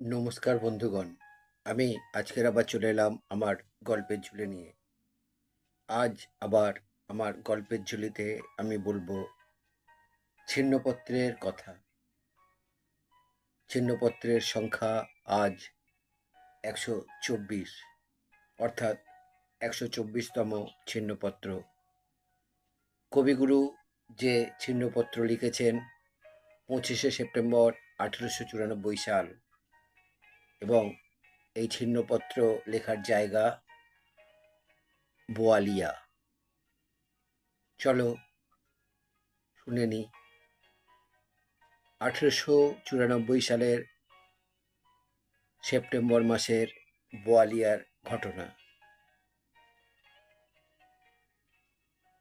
নমস্কার বন্ধুগণ। আমি আজকের আবার চলে এলাম আমার গল্পের ঝুলি নিয়ে। আজ আবার আমার গল্পের ঝুলিতে আমি বলব ছিন্নপত্রের কথা। ছিন্নপত্রের সংখ্যা আজ একশো চব্বিশ, অর্থাৎ একশো চব্বিশতম ছিন্নপত্র। কবিগুরু যে ছিন্নপত্র লিখেছেন পঁচিশে সেপ্টেম্বর আঠেরোশো চুরানব্বই সাল এবং এই ছিন্নপত্র লেখার জায়গা বোয়ালিয়া। চলো শুনে নি। আঠেরোশো চুরানব্বই সালের সেপ্টেম্বর মাসের বোয়ালিয়ার ঘটনা।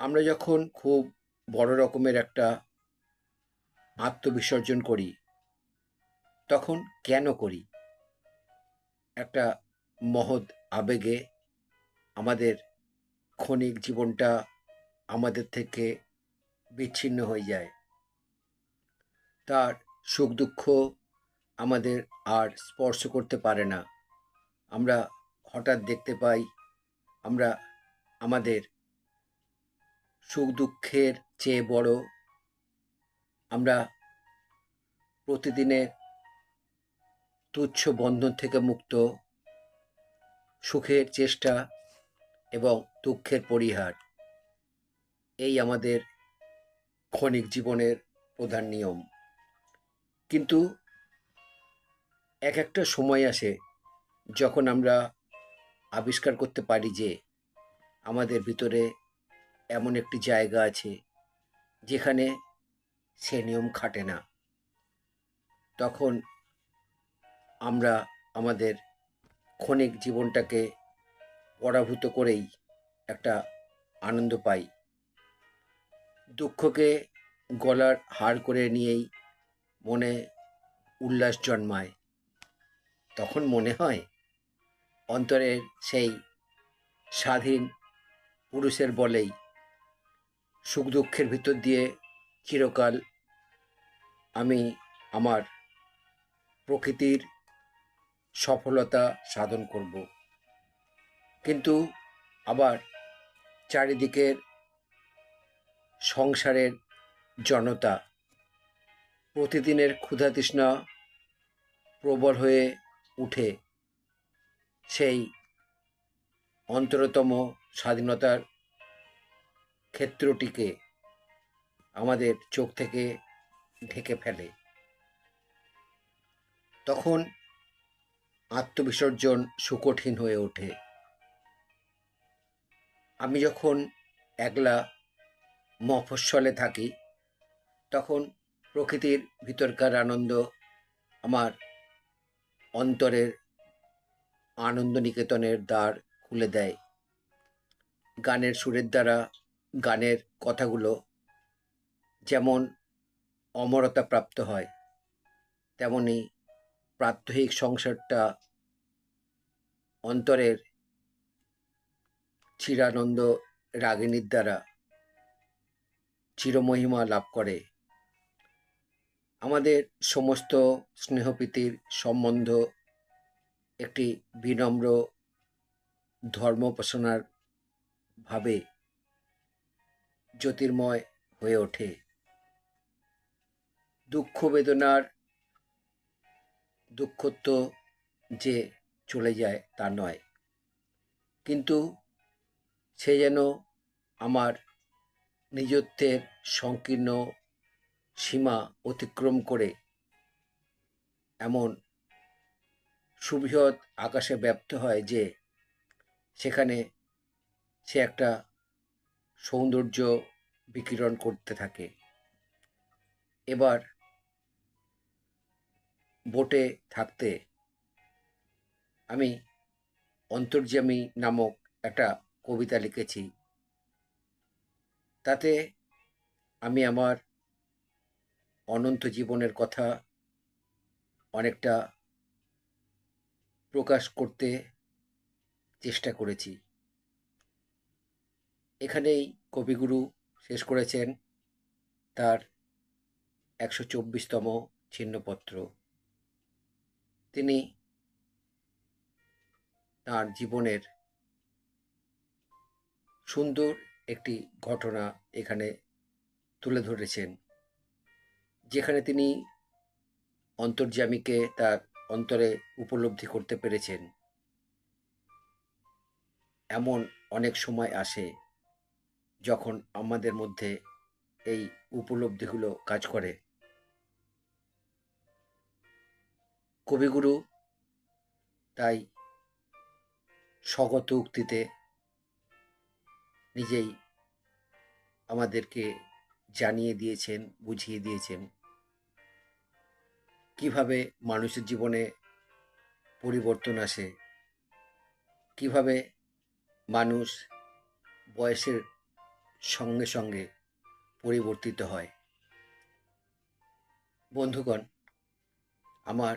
আমরা যখন খুব বড় রকমের একটা আত্মবিসর্জন করি, তখন কেন করি? একটা মহৎ আবেগে আমাদের ক্ষণিক জীবনটা আমাদের থেকে বিচ্ছিন্ন হয়ে যায়। তার সুখ দুঃখ আমাদের আর স্পর্শ করতে পারে না। আমরা হঠাৎ দেখতে পাই, আমরা আমাদের সুখ দুঃখের চেয়ে বড়, আমরা প্রতিদিনের তুচ্ছ বন্ধন থেকে মুক্ত, সুখের চেষ্টা এবং দুঃখের পরিহার। এই আমাদের ক্ষণিক জীবনের প্রধান নিয়ম। কিন্তু এক একটা সময় আসে যখন আমরা আবিষ্কার করতে পারি যে আমাদের ভিতরে এমন একটি জায়গা আছে যেখানে সে নিয়ম খাটে না। তখন আমরা আমাদের ক্ষণিক জীবনটাকে পরাভূত করেই একটা আনন্দ পাই। দুঃখকে গলার হার করে নিয়েই মনে উল্লাস জন্মায়। তখন মনে হয়, অন্তরের সেই স্বাধীন পুরুষের বলেই সুখ দুঃখের ভিতর দিয়ে চিরকাল আমি আমার প্রকৃতির সফলতা সাধন করব। কিন্তু আবার চারিদিকের সংসারের জনতা প্রতিদিনের ক্ষুধা তৃষ্ণা প্রবল হয়ে উঠে সেই অন্তরতম স্বাধীনতার ক্ষেত্রটিকে আমাদের চোখ থেকে ঢেকে ফেলে। তখন আত্মবিসর্জন সুকঠিন হয়ে ওঠে। আমি যখন একলা মফস্বলে থাকি, তখন প্রকৃতির ভিতরকার আনন্দ আমার অন্তরের আনন্দ নিকেতনের দ্বার খুলে দেয়। গানের সুরের দ্বারা গানের কথাগুলো যেমন অমরতা প্রাপ্ত হয়, তেমনি প্রাত্যহিক সংসারটা অন্তরের চিরানন্দ রাগিনীর দ্বারা চিরমহিমা লাভ করে। আমাদের সমস্ত স্নেহপ্রীতির সম্বন্ধ একটি বিনম্র ধর্মোপাসনার ভাবে জ্যোতির্ময় হয়ে ওঠে। দুঃখ বেদনার দুঃখত্ব যে চলে যায় তা নয়। কিন্তু সে যেন আমার নিজত্বের সংকীর্ণ সীমা অতিক্রম করে এমন সুবৃহৎ আকাশে ব্যপ্ত হয় যে সেখানে সে একটা সৌন্দর্য বিকিরণ করতে থাকে। এবার বোটে থাকতে আমি অন্তর্যামী নামক একটা কবিতা লিখেছি। তাতে আমি আমার অনন্ত জীবনের কথা অনেকটা প্রকাশ করতে চেষ্টা করেছি। এখানেই কবিগুরু শেষ করেছেন তার একশো চব্বিশতম ছিন্নপত্র। তিনি তার জীবনের সুন্দর একটি ঘটনা এখানে তুলে ধরেছেন, যেখানে তিনি অন্তর্যামীকে তার অন্তরে উপলব্ধি করতে পেরেছেন। এমন অনেক সময় আসে যখন আমাদের মধ্যে এই উপলব্ধিগুলো কাজ করে। কবিগুরু। তাই স্বগত উক্তিতে নিজেই আমাদেরকে জানিয়ে দিয়েছেন, বুঝিয়ে দিয়েছেন। কীভাবে মানুষের জীবনে পরিবর্তন আসে, কীভাবে মানুষ বয়সের সঙ্গে সঙ্গে পরিবর্তিত হয়। বন্ধুগণ, আমার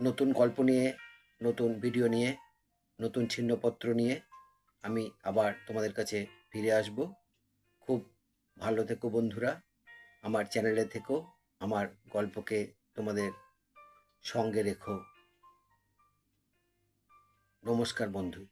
নতুন গল্প নিয়ে, নতুন ভিডিও নিয়ে, নতুন ছিন্নপত্র নিয়ে আমি আবার তোমাদের কাছে ফিরে আসব। খুব ভালো থেকো বন্ধুরা, আমার চ্যানেলে থেকো, আমার গল্পকে তোমাদের সঙ্গে রেখো। নমস্কার বন্ধু।